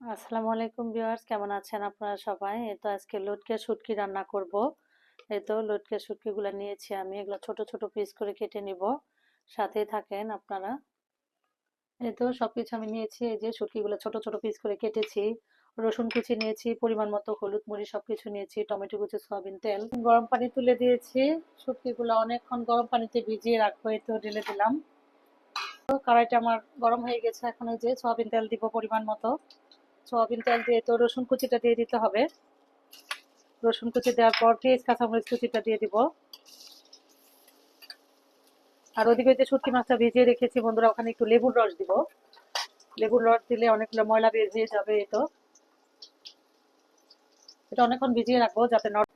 আসসালামু আলাইকুম ভিউয়ার্স, কেমন আছেন আপনারা সবাই? এই তো আজকে লটকে শুটকি রান্না করব। এই তো লটকে শুটকিগুলো নিয়েছি আমি, এগুলো ছোট ছোট পিস করে কেটে নিব। সাথেই থাকেন আপনারা। এই তো সবকিছু আমি নিয়েছি, এই যে শুটকিগুলো ছোট ছোট পিস করে কেটেছি। রসুন কুচি নিয়েছি, পরিমাণ মতো হলুদ মুড়ি সবকিছু নিয়েছি, টমেটো কুচি, সয়াবিন তেল। গরম পানি তুলে দিয়েছি, শুটকিগুলো অনেকক্ষণ গরম পানিতে ভিজিয়ে রাখব, এই তো ঢেলে দিলাম। তো কড়াইটা আমার গরম হয়ে গেছে, এখন এই যে সয়াবিন তেল দিব পরিমাণ মতো। সয়াবিন তেল দিয়ে, তো রসুন কুচিটা দিয়ে দিতে হবে। রসুন কুচি দেওয়ার পর পেঁয়াজ, কাঁচামরিচ কুচিটা দিয়ে দিব। আর ওদিকে যে শুটকি মাছটা ভিজিয়ে রেখেছি, বন্ধুরা, ওখানে একটু লেবুর রস দিব। লেবুর রস দিলে অনেকগুলো ময়লা বের যাবে তো। এটা অনেকক্ষণ ভিজিয়ে রাখব যাতে নর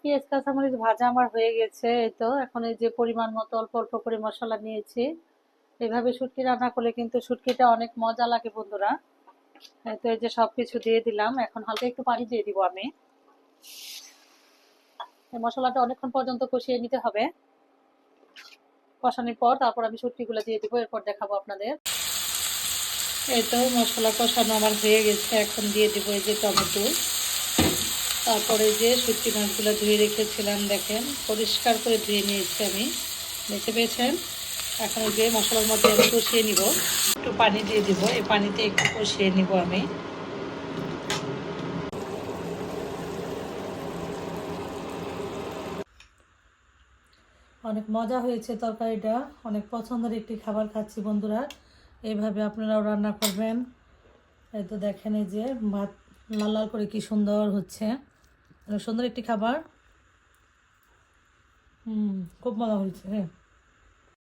পেঁয়াজ, কাঁচামরিচ ভাজা আমার হয়ে গেছে এই তো। এখন এই যে পরিমাণ মতো অল্প অল্প করে মশলা নিয়েছি। এভাবে শুটকি রান্না করলে কিন্তু শুটকিটা অনেক মজা লাগে বন্ধুরা। এই তো এই যে সবকিছু দিয়ে দিলাম, এখন হালকা একটু পানি দিয়ে দিব আমি। মশলাটা অনেকক্ষণ পর্যন্ত কষিয়ে নিতে হবে। কষানোর পর তারপর আমি শুটকিগুলো দিয়ে দিব, এরপর দেখাবো আপনাদের। এই তো মশলা কষানো আমার হয়ে গেছে, এখন দিয়ে দিব এই যে টমেটো। তারপরে যে শুটকি মাছগুলো ধুয়ে রেখেছিলাম, দেখেন। পরিষ্কার করে ধুয়ে নিয়েছি আমি। দেখতে পেয়েছেন? এখন যে মশলার মধ্যে আমি কষিয়ে নিব, একটু পানি দিয়ে দিব। এই পানিতে একটু কষিয়ে নিব আমি। অনেক মজা হয়েছে তরকারিটা। অনেক পছন্দের একটি খাবার খাচ্ছি বন্ধুরা। এইভাবে আপনারাও রান্না করবেন। এই তো দেখেন এই যে ভাত লাল লাল করে কি সুন্দর হচ্ছে। সুন্দর একটি খাবার। হুম, খুব মজা হয়েছে। হ্যাঁ